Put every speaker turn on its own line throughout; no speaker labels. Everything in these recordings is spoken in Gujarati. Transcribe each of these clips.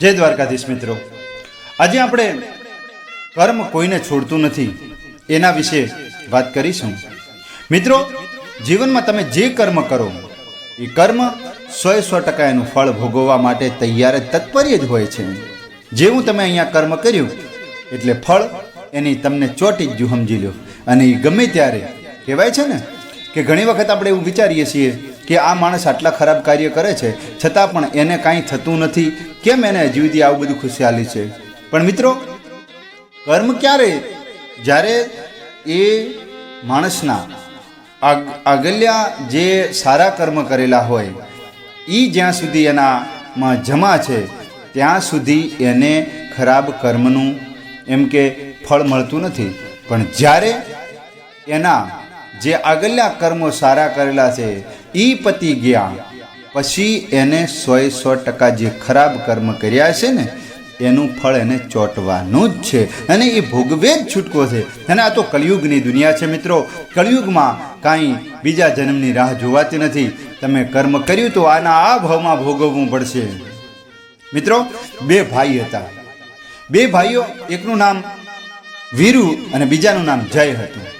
જય દ્વારકાધીશ મિત્રો. આજે આપણે કર્મ કોઈને છોડતું નથી, એના વિશે વાત કરીશું. મિત્રો, જીવનમાં તમે જે કર્મ કરો, એ કર્મ સો સો ટકા એનું ફળ ભોગવવા માટે તૈયાર તત્પર્ય જ હોય છે. જેવું તમે અહીંયા કર્મ કર્યું, એટલે ફળ એની તમને ચોટી જો સમજી લો. અને એ ગમે ત્યારે, કહેવાય છે ને, કે ઘણી વખત આપણે એવું વિચારીએ છીએ કે આ માણસ આટલા ખરાબ કાર્ય કરે છે, છતાં પણ એને કાંઈ થતું નથી. કેમ એને હજી સુધી આવું બધું ખુશહાલી છે? પણ મિત્રો, કર્મ ક્યારે? જ્યારે એ માણસના આગ- આગળના જે સારા કર્મ કરેલા હોય એ જ્યાં સુધી એનામાં જમા છે, ત્યાં સુધી એને ખરાબ કર્મનું એમ કે ફળ મળતું નથી. પણ જ્યારે એના જે આગલ્યા કર્મો સારા કરેલા છે એ પતી ગયા. પછી એને સોએ સો ટકા જે ખરાબ કર્મ કર્યા છે ને, એનું ફળ એને ચોંટવાનું જ છે. અને એ ભોગવે જ છૂટકો છે. અને આ તો કળિયુગની દુનિયા છે મિત્રો. કળિયુગમાં કાંઈ બીજા જન્મની રાહ જોવાતી નથી. તમે કર્મ કર્યું તો આના આ ભાવમાં ભોગવવું પડશે. મિત્રો, બે ભાઈ હતા. બે ભાઈઓ, એકનું નામ વીરુ અને બીજાનું નામ જય હતું.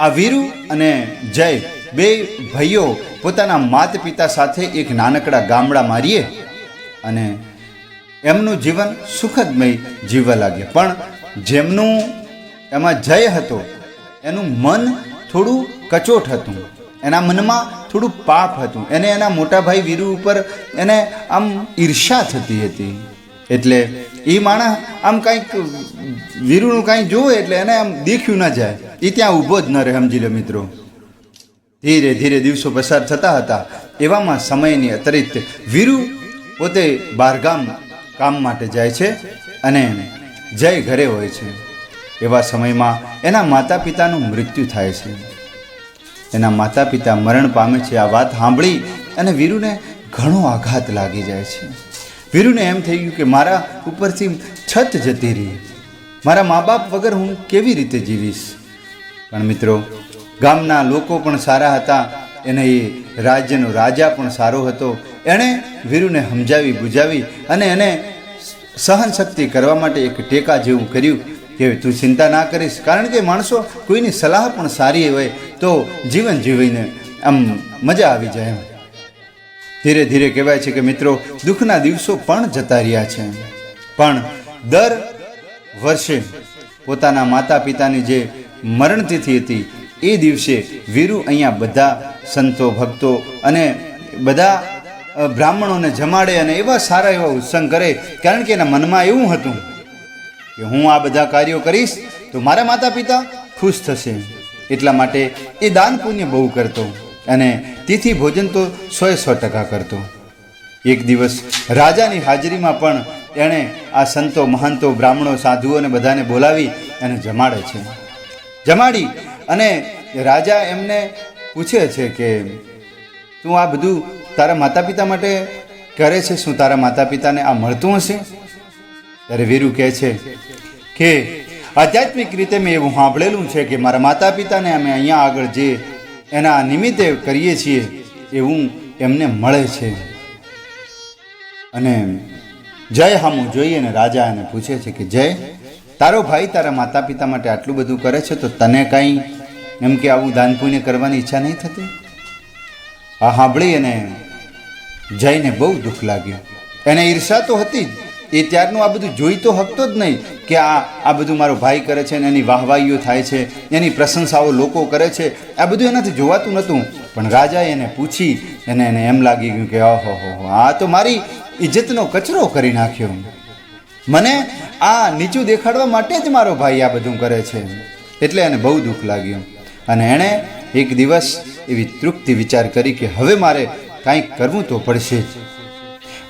આ વીરુ અને જય બે ભાઈઓ પોતાના માતા પિતા સાથે એક નાનકડા ગામડા મારીએ અને એમનું જીવન સુખદમય જીવવા લાગ્યા. પણ જેમનું એમાં જય હતો, એનું મન થોડું કચોટ હતું, એના મનમાં થોડું પાપ હતું. એને એના મોટા ભાઈ વીરુ ઉપર એને આમ ઈર્ષા થતી હતી. એટલે એ માણસ આમ કાંઈક વીરુનું કાંઈ જોવે એટલે એને આમ દેખ્યું ના જાય. એ ત્યાં ઊભો જ ન રહે, સમજી લો મિત્રો. ધીરે ધીરે દિવસો પસાર થતા હતા. એવામાં સમયની અતિરિક્ત વીરુ પોતે બહારગામ કામ માટે જાય છે અને જય ઘરે હોય છે. એવા સમયમાં એના માતા પિતાનું મૃત્યુ થાય છે. એના માતા પિતા મરણ પામે છે, આ વાત સાંભળી અને વીરુને ઘણો આઘાત લાગી જાય છે. વીરુને એમ થઈ ગયું કે મારા ઉપરથી છત જતી રહી. મારા મા બાપ વગર હું કેવી રીતે જીવીશ? પણ મિત્રો, ગામના લોકો પણ સારા હતા, એને એ રાજ્યનો રાજા પણ સારો હતો. એણે વીરુને સમજાવી, બુજાવી અને એને સહન શક્તિ કરવા માટે એક ટેકા જેવું કર્યું કે તું ચિંતા ના કરીશ. કારણ કે માણસો કોઈની સલાહ પણ સારી હોય તો જીવન જીવીને આમ મજા આવી જાય એમ. ધીરે ધીરે કહેવાય છે કે મિત્રો, દુઃખના દિવસો પણ જતા રહ્યા છે. પણ દર વર્ષે પોતાના માતા પિતાની જે મરણતિથિ હતી. એ દિવસે વીરુ અહીંયા બધા સંતો, ભક્તો અને બધા બ્રાહ્મણોને જમાડે અને એવા સારા એવા ઉત્સંગ કરે કારણ કે એના મનમાં એવું હતું કે હું આ બધા કાર્યો કરીશ તો મારા માતા પિતા ખુશ થશે. એટલા માટે એ દાન પુણ્ય બહુ કરતો અને તેથી ભોજન તો સોએ સો ટકા કરતો. એક દિવસ રાજાની હાજરીમાં પણ એણે આ સંતો, મહંતો, બ્રાહ્મણો સાધુઓને બધાને બોલાવી અને જમાડે છે. જમાડી. અને રાજા એમને પૂછે છે કે, તું આ બધું તારા માતા પિતા માટે કરે છે? શું તારા માતા પિતાને આ મળતું હશે? ત્યારે વીરુ કહે છે કે, આધ્યાત્મિક રીતે મેં એવું સાંભળેલું છે કે મારા માતા પિતાને અમે અહીંયા આગળ જે એના નિમિત્તે કરીએ છીએ, એવું એમને મળે છે. અને જય હામું જોઈએ ને રાજા એને પૂછે છે કે, જય તારો ભાઈ તારા માતા પિતા માટે આટલું બધું કરે છે તો તને કાંઈ એમ કે આવું દાન પુણ્ય કરવાની ઈચ્છા નહીં થતી? આ સાંભળી અને જઈને બહુ દુઃખ લાગ્યું. એને ઈર્ષા તો હતી જ. એ ત્યારનું આ બધું જોઈ તો હકતો જ નહીં કે આ આ બધું મારો ભાઈ કરે છે ને એની વાહવાઈઓ થાય છે, એની પ્રશંસાઓ લોકો કરે છે. આ બધું એનાથી જોવાતું નહોતું. પણ રાજાએ એને પૂછી એને એને એમ લાગી ગયું કે ઓહો, હો આ તો મારી ઇજ્જતનો કચરો કરી નાખ્યો. મને આ નીચું દેખાડવા માટે જ મારો ભાઈ આ બધું કરે છે. એટલે એને બહુ દુઃખ લાગ્યું. અને એણે એક દિવસ એવી તૃપ્તિ વિચાર કરી કે હવે મારે કાંઈક કરવું તો પડશે. જ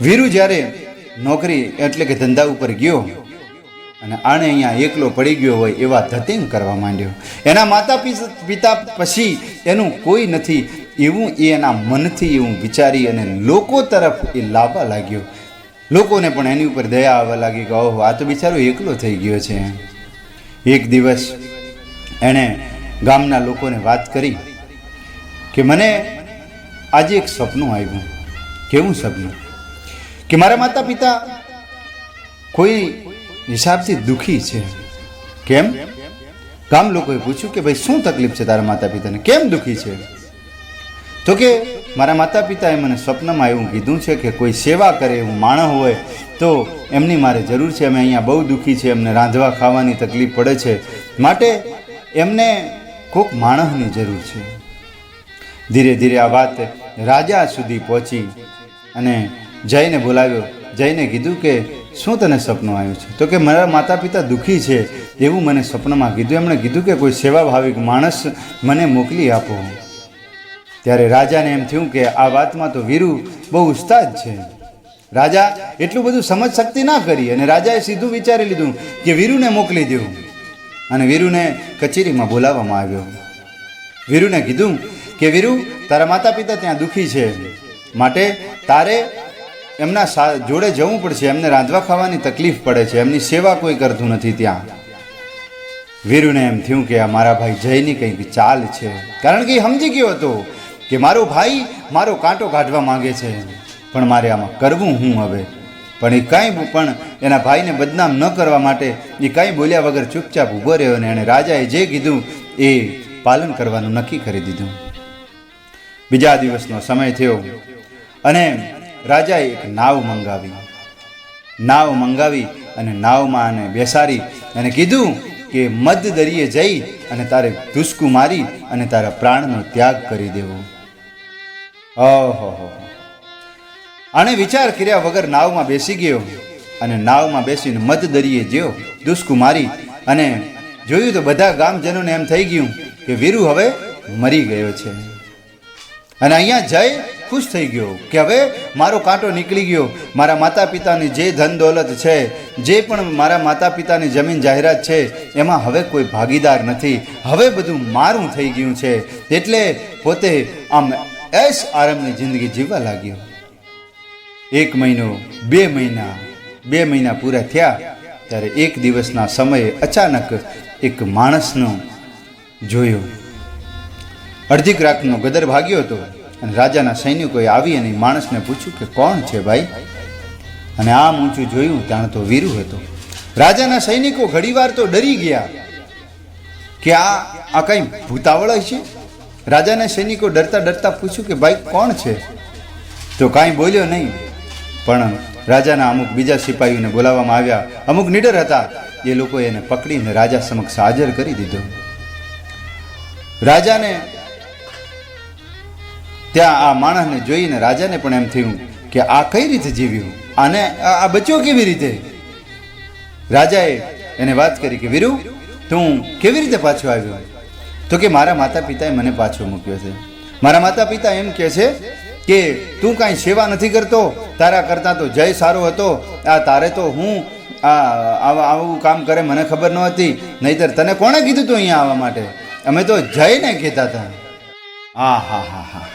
વીરુ જ્યારે નોકરી એટલે કે ધંધા ઉપર ગયો અને આણે અહીંયા એકલો પડી ગયો હોય એવા ધતિંગ કરવા માંડ્યો. એના માતા પિતા પછી એનું કોઈ નથી. એવું એ એના મનથી એવું વિચારી અને લોકો તરફ એ લાવવા લાગ્યો. લોકોને પણ એની ઉપર દયા આવવા લાગી કે ઓહો, આ તો બિચારો એકલો થઈ ગયો છે. એક દિવસ એણે ગામના લોકોને વાત કરી કે મને આજે એક સપનું આવ્યું. કેવું સપનું? કે મારા માતા પિતા કોઈ હિસાબથી દુઃખી છે. કેમ? ગામ લોકોએ પૂછ્યું કે ભાઈ, શું તકલીફ છે તારા માતા પિતાને કેમ દુઃખી છે? તો કે મારા માતા પિતાએ મને સ્વપ્નમાં એવું કીધું છે કે કોઈ સેવા કરે એવું માણસ હોય તો એમની મારે જરૂર છે. અમે અહીંયા બહુ દુઃખી છે અમને રાંધવા ખાવાની તકલીફ પડે છે. માટે એમને કોક માણસની જરૂર છે. ધીરે ધીરે આ વાત રાજા સુધી પહોંચી અને જઈને બોલાવ્યો. જઈને કીધું કે, શું તને સપનું આવ્યું છે? તો કે, મારા માતા પિતા દુઃખી છે. એવું મને સપનમાં કીધું. એમણે કીધું કે, કોઈ સેવાભાવિક માણસ મને મોકલી આપો. ત્યારે રાજાને એમ થયું કે આ વાતમાં તો વીરુ બહુ ઉસ્તાદ છે. રાજા એટલું બધું સમજ શક્તિ ના કરી અને રાજાએ સીધું વિચારી લીધું કે વીરુને મોકલી દેવું. અને વીરુને કચેરીમાં બોલાવવામાં આવ્યો. વીરુને કીધું કે વીરુ, તારા માતા પિતા ત્યાં દુઃખી છે. માટે તારે એમના જોડે જવું પડશે. એમને રાંધવા ખાવાની તકલીફ પડે છે. એમની સેવા કોઈ કરતું નથી ત્યાં. વીરુને એમ થયું કે આ મારા ભાઈ જયની કંઈક ચાલ છે. કારણ કે એ સમજી ગયો હતો કે મારો ભાઈ મારો કાંટો કાઢવા માંગે છે. પણ મારે આમાં કરવું હું હવે? પણ એ કાંઈ પણ એના ભાઈને બદનામ ન કરવા માટે એ કાંઈ બોલ્યા વગર ચૂપચાપ ઊભો રહ્યો અને એણે રાજાએ જે કીધું એ પાલન કરવાનું નક્કી કરી દીધું. બીજા દિવસનો સમય થયો અને રાજાએ એક નાવ મંગાવી. નાવ મંગાવી અને નાવમાં આને બેસાડી અને કીધું કે મધ દરિયે જઈ અને તારે ધુસકું મારી અને તારા પ્રાણનો ત્યાગ કરી દેવો. ઓહો આણે વિચાર કર્યા વગર નાવમાં બેસી ગયો અને નાવમાં બેસીને મધ દરિયે જ્યો, ધુસકું મારી અને જોયું તો બધા ગામજનોને એમ થઈ ગયું કે વીરુ હવે મરી ગયો છે. અને અહીંયા જય ખુશ થઈ ગયો કે હવે મારો કાંટો નીકળી ગયો. મારા માતા પિતાની જે ધન દોલત છે, જે પણ મારા માતા પિતાની જમીન જાહેરાત છે, એમાં હવે કોઈ ભાગીદાર નથી. હવે બધું મારું થઈ ગયું છે. એટલે પોતે આમ એશ આરામની જિંદગી જીવવા લાગ્યો. એક મહિનો, બે મહિના બે મહિના પૂરા થયા, ત્યારે એક દિવસના સમયે અચાનક એક માણસનો જોયો. અડધી કલાકનો ગદર ભાગ્યો હતો. અને રાજાના સૈનિકોએ આવી અને માણસને પૂછ્યું કે કોણ છે ભાઈ? અને આમ ઊંચું જોયું, ત્યાં તો વીરુ હતો. રાજાના સૈનિકો ઘડીવાર તો ડરી ગયા કે આ આ કઈ ભૂતાવળ છે રાજાના સૈનિકો ડરતા ડરતા પૂછ્યું કે ભાઈ, કોણ છે? તો કાંઈ બોલ્યો નહીં, પણ રાજાના અમુક બીજા સિપાહીઓને બોલાવવામાં આવ્યા. અમુક નીડર હતા. એ લોકોએ એને પકડીને રાજા સમક્ષ હાજર કરી દીધો. રાજાને ત્યાં આ માણસને જોઈને રાજાને પણ એમ થયું કે આ કઈ રીતે જીવ્યું આને આ બચ્યો કેવી રીતે? રાજાએ એને વાત કરી કે, વીરુ, તું કેવી રીતે પાછો આવ્યો? તો કે, મારા માતા પિતાએ મને પાછો મૂક્યો છે. મારા માતા પિતા એમ કહે છે કે, તું કાંઈ સેવા નથી કરતો? તારા કરતાં તો જય સારો હતો. આ તારે તો હું આ આવું કામ કરે મને ખબર ન હતી નહીતર તને કોણે કીધું તું અહીંયા આવવા માટે? અમે તો જયને કહેતા હતા. હા હા હા હા.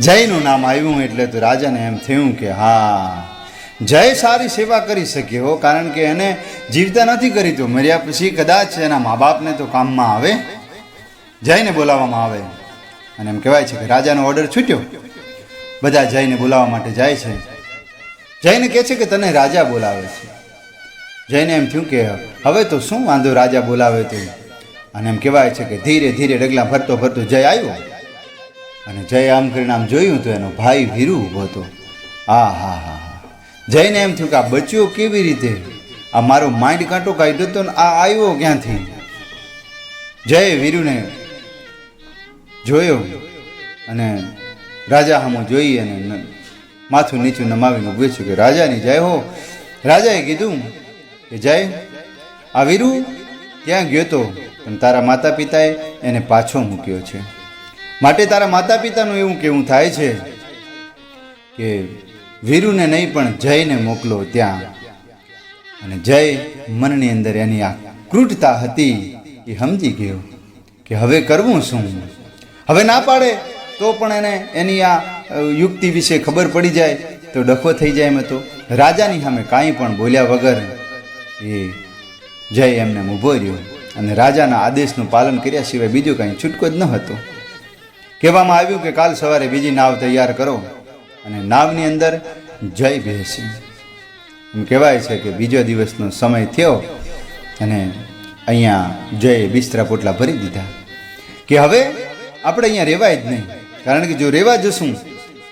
જયનું નામ આવ્યું એટલે તો રાજાને એમ થયું કે હા, જય સારી સેવા કરી શકે હો, કારણ કે એને જીવતા નથી કરી તો મર્યા પછી કદાચ એના મા બાપને તો કામમાં આવે, જયને બોલાવવામાં આવે. અને એમ કહેવાય છે કે રાજાનો ઓર્ડર છૂટ્યો. બધા જયને બોલાવવા માટે જાય છે. જયને કહે છે કે તને રાજા બોલાવે છે. જયને એમ થયું કે હવે તો શું વાંધો રાજા બોલાવે તો? અને એમ કહેવાય છે કે ધીરે ધીરે ડગલા ફરતો ભરતો જય આવ્યો. અને જય આમ કરીને આમ જોયું તો એનો ભાઈ વીરુ ઊભો હતો. હા હા હા હા. જયને એમ થયું કે આ બચ્યો કેવી રીતે? આ મારો માઇન્ડ કાંટો કાઢ્યો હતો ને આ આવ્યો ક્યાંથી? જય વીરુને જોયો અને રાજા સામો જોઈ અને માથું નીચું નમાવીને પૂછ્યું કે, રાજાની જય હો. રાજાએ કીધું કે, જય, આ વીરુ ત્યાં ગયો તો? પણ તારા માતા પિતાએ એને પાછો મૂક્યો છે. માટે તારા માતા પિતાનું એવું કેવું થાય છે કે વીરુને નહીં પણ જયને મોકલો ત્યાં. અને જય મનની અંદર એની આ ક્રૂટતા હતી એ સમજી ગયો કે હવે કરવું શું? હવે ના પાડે તો પણ એને એની આ યુક્તિ વિશે ખબર પડી જાય તો ડખો થઈ જાય એમ હતો. રાજાની સામે કાંઈ પણ બોલ્યા વગર એ જય એમને ઊભો રહ્યો અને રાજાના આદેશનું પાલન કર્યા સિવાય બીજું કાંઈ છૂટકો જ ન હતો. કહેવામાં આવ્યું કે કાલ સવારે બીજી નાવ તૈયાર કરો અને નાવની અંદર જય બેસી. એમ કહેવાય છે કે બીજો દિવસનો સમય થયો અને અહીંયા જય બિસ્તરા પોટલા ભરી દીધા. કે હવે આપણે અહીંયા રહેવાય જ નહીં. કારણ કે જો રહેવા જશું,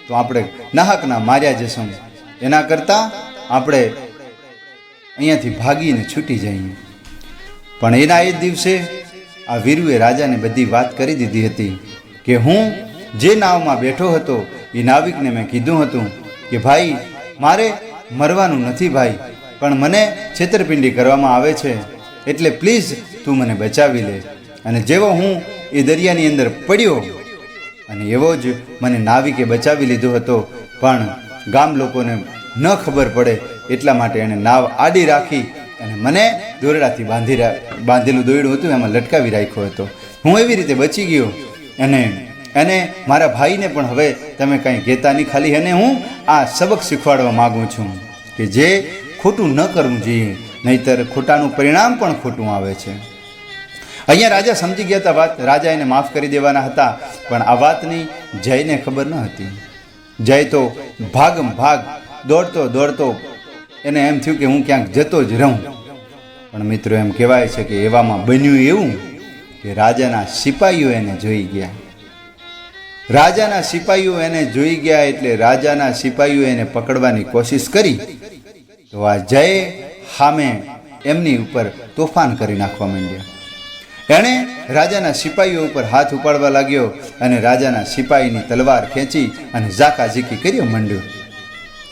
તો આપણે નાહકના માર્યા જશું. એના કરતાં આપણે અહીંયાથી ભાગીને છૂટી જઈએ. પણ એના એ દિવસે આ વીરુએ રાજાને બધી વાત કરી દીધી હતી. કે હું જે નાવમાં બેઠો હતો, એ નાવિકને મેં કીધું હતું કે, ભાઈ, મારે મરવાનું નથી ભાઈ, પણ મને છેતરપિંડી કરવામાં આવે છે, એટલે પ્લીઝ તું મને બચાવી લે. અને જેવો હું એ દરિયાની અંદર પડ્યો, અને એવો જ મને નાવિકે બચાવી લીધો હતો, પણ ગામ લોકોને ન ખબર પડે એટલા માટે એણે નાવ આડી રાખી અને મને દોરડાથી બાંધી બાંધેલું દોરડું હતું, એમાં લટકાવી રાખ્યો હતો. હું એવી રીતે બચી ગયો અને અને મારા ભાઈને પણ હવે તમે કંઈ કહેતા નહીં. ખાલી એને હું આ સબક શીખવાડવા માગું છું કે જે ખોટું ન કરવું જોઈએ, નહીતર ખોટાનું પરિણામ પણ ખોટું આવે છે. અહીંયા રાજા સમજી ગયા હતા વાત. રાજા એને માફ કરી દેવાના હતા, પણ આ વાતની જયને ખબર ન હતી. જય તો ભાગમ ભાગ, દોડતો દોડતો એને એમ થયું કે હું ક્યાંક જતો જ રહું. પણ મિત્રો એમ કહેવાય છે કે એવામાં બન્યું એવું કે રાજાના સિપાહીઓ એને જોઈ ગયા. રાજાના સિપાહીઓ એને જોઈ ગયા એટલે રાજાના સિપાહીઓ એને પકડવાની કોશિશ કરી. તો આ જય સામે એમની ઉપર તોફાન કરી નાખવા માંડ્યા. એણે રાજાના સિપાહીઓ ઉપર હાથ ઉપાડવા લાગ્યો અને રાજાના સિપાહીની તલવાર ખેંચી અને ઝાકાઝીકી કર્યો માંડ્યો.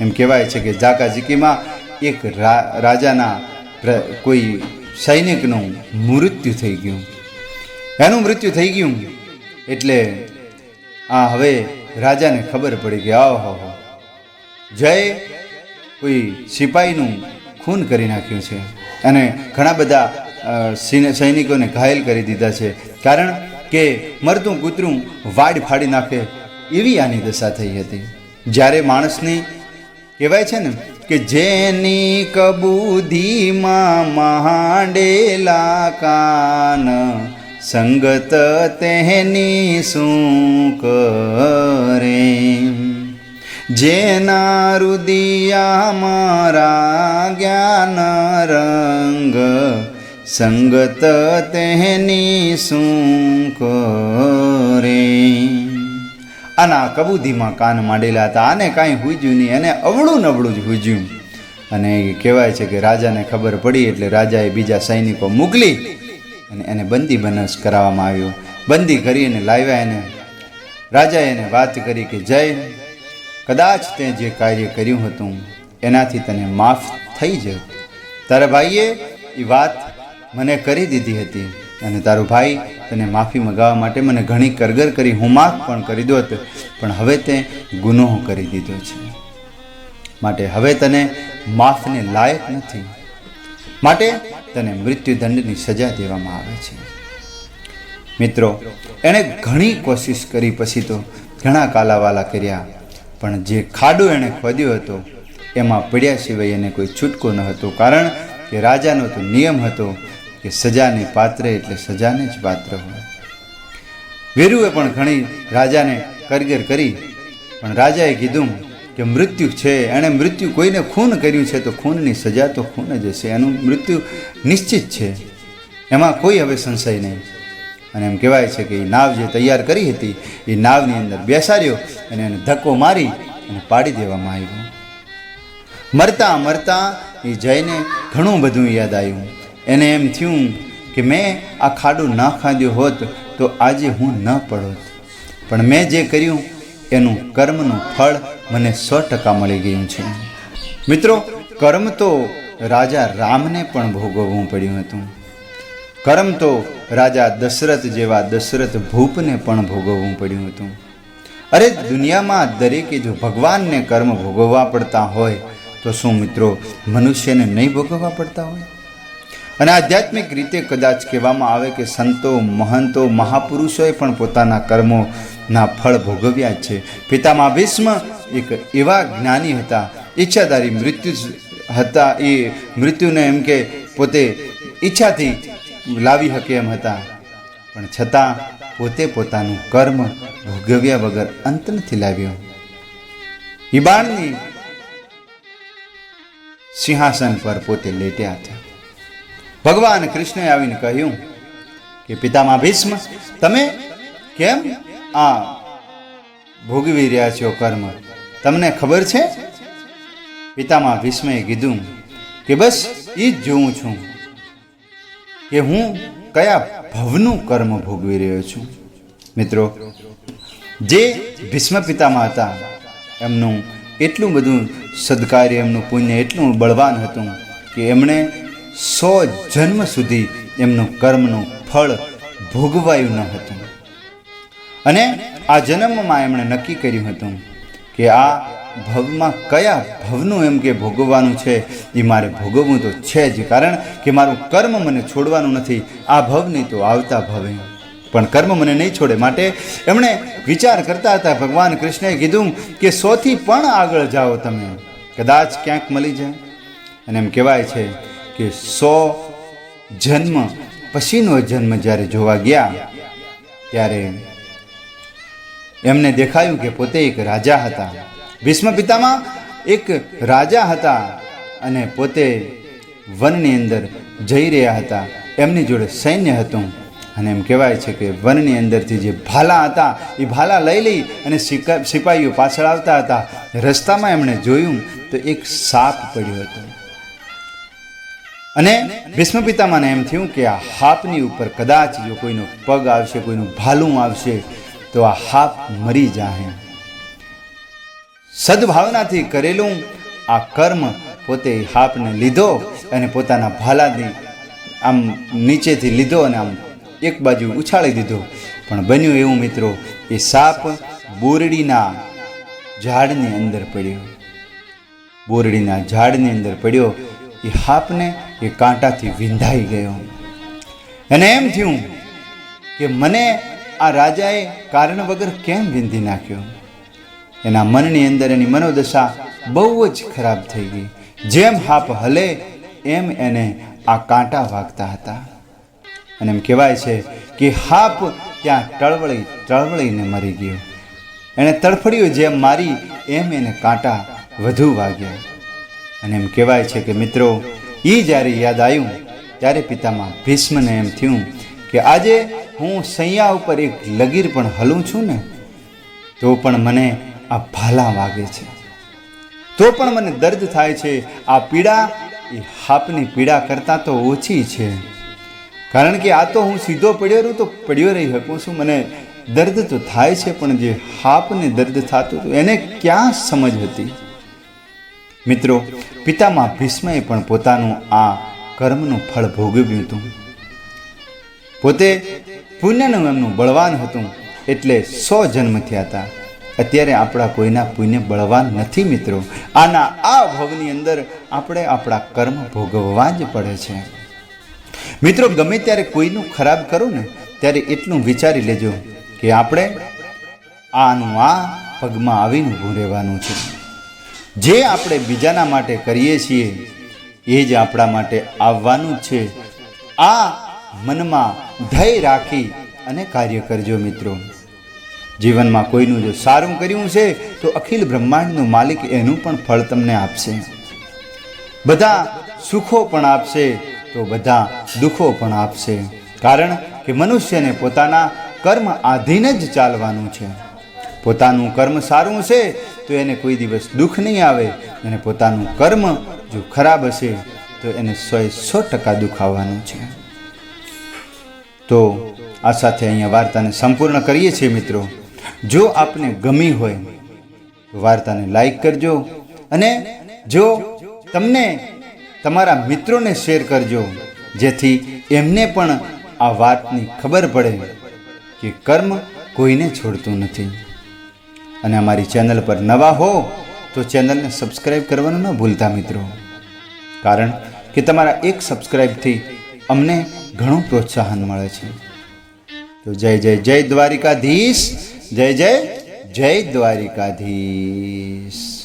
એમ કહેવાય છે કે ઝાકાઝીકીમાં એક રાજાના કોઈ સૈનિકનું મૃત્યુ થઈ ગયું. એનું મૃત્યુ થઈ ગયું. એટલે આ હવે રાજાને ખબર પડી કે આવો હો જય કોઈ સિપાહીનું ખૂન કરી નાખ્યું છે. અને ઘણા બધા સૈનિકોને ઘાયલ કરી દીધા છે. કારણ કે મરતું કૂતરું વાડ ફાડી નાખે એવી આની દશા થઈ હતી. જ્યારે માણસની કહેવાય છે ને કે જેની કબૂધીમાં મહાડેલા કાન સંગત તેની શું કરે. જેના રુદિયા મારા જ્ઞાન રંગ, સંગત તેની શું કરે. આના કબૂધીમાં કાન માંડેલા હતા. આને કાંઈ હુજ્યું નહીં. અને અવળું નબળું જ હુજ્યું. અને કહેવાય છે કે રાજાને ખબર પડી એટલે રાજાએ બીજા સૈનિકો મોકલી અને એને બંદી બનાસ કરાવવામાં આવ્યો. બંદી કરી અને લાવ્યા એને. રાજાએ એને વાત કરી કે, જય કદાચ તે જે કાર્ય કર્યું હતું, એનાથી તને માફ થઈ જ તારા ભાઈએ એ વાત મને કરી દીધી હતી અને તારો ભાઈ તને માફી મગાવવા માટે મને ઘણી કરગર કરી હું માફ પણ કરી દો પણ હવે તે ગુનો કરી દીધો છે. માટે હવે તને માફને લાયક નથી. માટે તને મૃત્યુદંડની સજા દેવામાં આવે છે. મિત્રો, એણે ઘણી કોશિશ કરી પછી તો ઘણા કાલાવાલા કર્યા. પણ જે ખાડો એણે ખોદ્યો હતો, એમાં પડ્યા સિવાય એને કોઈ છૂટકો ન હતો. કારણ કે રાજાનો તો નિયમ હતો કે સજાને પાત્ર એટલે સજાને જ પાત્ર હોય. વેરુએ પણ ઘણી રાજાને કરગર કરી, પણ રાજાએ કીધું કે મૃત્યુ છે, એણે મૃત્યુ કોઈને ખૂન કર્યું છે તો ખૂનની સજા તો ખૂન જ હશે, એનું મૃત્યુ નિશ્ચિત છે. એમાં કોઈ હવે સંશય નહીં. અને એમ કહેવાય છે કે એ નાવ જે તૈયાર કરી હતી એ નાવની અંદર બેસાડ્યો અને એને ધક્કો મારી અને પાડી દેવામાં આવ્યો. મરતા મરતા એ જઈને ઘણું બધું યાદ આવ્યું. એને એમ થયું કે મેં આ ખાડું ના ખાધ્યું હોત તો આજે હું ન પડોત. પણ મેં જે કર્યું એનું કર્મનું ફળ મને સો ટકા મળી ગયું છે. મિત્રો, કર્મ તો રાજા રામને પણ ભોગવવું પડ્યું હતું. કર્મ તો રાજા દશરથ જેવા દશરથ ભૂપને પણ ભોગવવું પડ્યું હતું. અરે, દુનિયામાં દરેકે જો ભગવાનને કર્મ ભોગવવા પડતા હોય, તો શું મિત્રો, મનુષ્યને નહીં ભોગવવા પડતા હોય? અને આધ્યાત્મિક રીતે કદાચ કહેવામાં આવે કે સંતો, મહંતો, મહાપુરુષોએ પણ પોતાના કર્મોના ફળ ભોગવ્યા છે. પિતામાં ભીષ્મ એક એવા જ્ઞાની હતા. ઈચ્છાધારી મૃત્યુ હતા. એ મૃત્યુને એમ કે પોતે ઈચ્છાથી લાવી શકે એમ હતા. પણ છતાં પોતે પોતાનું કર્મ ભોગવ્યા વગર અંત નથી લાવ્યો. હિબાળની સિંહાસન પર પોતે લેટ્યા હતા. ભગવાન કૃષ્ણએ આવીને કહ્યું કે પિતામા ભીષ્મ, તમે કેમ આ ભોગવી રહ્યા છો કર્મ? તમને ખબર છે? પિતામા ભીષ્મએ કીધું કે બસ એ જ જોઉં છું કે હું કયા ભવનું કર્મ ભોગવી રહ્યો છું. મિત્રો, જે ભીષ્મ પિતામાં હતા, એમનું એટલું બધું સદકાર્ય, એમનું પુણ્ય એટલું બળવાન હતું કે એમણે સો જન્મ સુધી એમનું કર્મનું ફળ ભોગવાયું ન હતું. અને આ જન્મમાં એમણે નક્કી કર્યું હતું કે આ ભવમાં કયા ભવનું એમ કે ભોગવવાનું છે એ મારે ભોગવવું તો છે જ. કારણ કે મારું કર્મ મને છોડવાનું નથી. આ ભવ નહીં તો આવતા ભવે. પણ કર્મ મને નહીં છોડે. માટે એમણે વિચાર કરતા હતા, ભગવાન કૃષ્ણએ કીધું કે સોથી પણ આગળ જાઓ તમે. કદાચ ક્યાંક મળી જાય. અને એમ કહેવાય છે કે સો જન્મ પછીનો જન્મ જ્યારે જોવા ગયા, ત્યારે એમને દેખાયું કે પોતે એક રાજા હતા. ભીષ્મ પિતામાં એક રાજા હતા અને પોતે વનની અંદર જઈ રહ્યા હતા. એમની જોડે સૈન્ય હતું અને એમ કહેવાય છે કે વનની અંદરથી જે ભાલા હતા, એ ભાલા લઈ લઈ અને સિપાહીઓ પાછળ આવતા હતા. રસ્તામાં એમણે જોયું તો એક સાપ પડ્યો હતો. અને ભીષ્મ પિતામાને એમ થયું કે આ હાપની ઉપર કદાચ જો કોઈનો પગ આવશે, કોઈનું ભાલું આવશે, તો આ હાપ મરી જાહે. સદભાવનાથી કરેલું આ કર્મ પોતે હાપને લીધો અને પોતાના ભાલાથી આમ નીચેથી લીધો અને આમ એક બાજુ ઉછાળી દીધો. પણ બન્યું એવું મિત્રો, એ સાપ બોરડીના ઝાડની અંદર પડ્યો. બોરડીના ઝાડની અંદર પડ્યો. એ હાપને એ કાંટાથી વિંધાઈ ગયો. અને એમ થયું કે મને આ રાજાએ કારણ વગર કેમ વિંધી નાખ્યો? એના મનની અંદર એની મનોદશા બહુ જ ખરાબ થઈ ગઈ. જેમ હાપ હલે, એમ એને આ કાંટા વાગતા હતા. અને એમ કહેવાય છે કે હાપ ત્યાં ટળવળી, ટળવળીને મરી ગયો. એણે તડફડ્યું જેમ મારી, એમ એને કાંટા વધુ વાગ્યા. અને એમ કહેવાય છે કે મિત્રો એ જ્યારે યાદ આવ્યું, ત્યારે પિતામાં ભીષ્મને એમ થયું કે આજે હું સૈયા ઉપર એક લગીર પણ હલું છું ને, તો પણ મને આ ભાલા વાગે છે. તો પણ મને દર્દ થાય છે. આ પીડા, એ હાપની પીડા કરતાં તો ઓછી છે. કારણ કે આ તો હું સીધો પડ્યો રહું તો પડ્યો રહી શકું છું. મને દર્દ તો થાય છે, પણ જે હાપને દર્દ થતું હતું, એને ક્યાં સમજ હતી? મિત્રો, પિતામાં ભીષ્મએ પણ પોતાનું આ કર્મનું ફળ ભોગવ્યું હતું. પોતે પુણ્યનું એમનું બળવાન હતું એટલે સો જન્મ થયા હતા. અત્યારે આપણા કોઈના પુણ્ય બળવાન નથી મિત્રો. આના આ ભવની અંદર આપણે આપણા કર્મ ભોગવવા જ પડે છે. મિત્રો, ગમે ત્યારે કોઈનું ખરાબ કરો ને, ત્યારે એટલું વિચારી લેજો કે આપણે આનું આ પગમાં આવીને ઊભું રહેવાનું છે. જે આપણે બીજાના માટે કરીએ છીએ, એ જ આપણા માટે આવવાનું છે. આ મનમાં ધૈર્ય રાખી અને કાર્ય કરજો મિત્રો. જીવનમાં કોઈનું જો સારું કર્યું છે, તો અખિલ બ્રહ્માંડનું માલિક એનું પણ ફળ તમને આપશે. બધા સુખો પણ આપશે, તો બધા દુઃખો પણ આપશે. કારણ કે મનુષ્યને પોતાના કર્મ આધીન જ ચાલવાનું છે. પોતાનું કર્મ સારું છે તો એને કોઈ દિવસ દુઃખ નહીં આવે. અને પોતાનું કર્મ જો ખરાબ હશે, તો એને સોએ સો ટકા દુઃખ આવવાનું છે. તો આ સાથે અહીંયા વાર્તાને સંપૂર્ણ કરીએ છીએ મિત્રો. જો આપને ગમી હોય, તો વાર્તાને લાઈક કરજો. અને જો તમને તમારા મિત્રોને શેર કરજો, જેથી એમને પણ આ વાતની ખબર પડે કે કર્મ કોઈને છોડતું નથી. અને અમારી ચેનલ પર નવા હો તો ચેનલને સબસ્ક્રાઈબ કરવાનું ન ભૂલતા મિત્રો. કારણ કે તમારા એક સબસ્ક્રાઈબથી અમને ઘણું પ્રોત્સાહન મળે છે. તો જય જય જય દ્વારિકાધીશ, જય જય જય દ્વારિકાધીશ.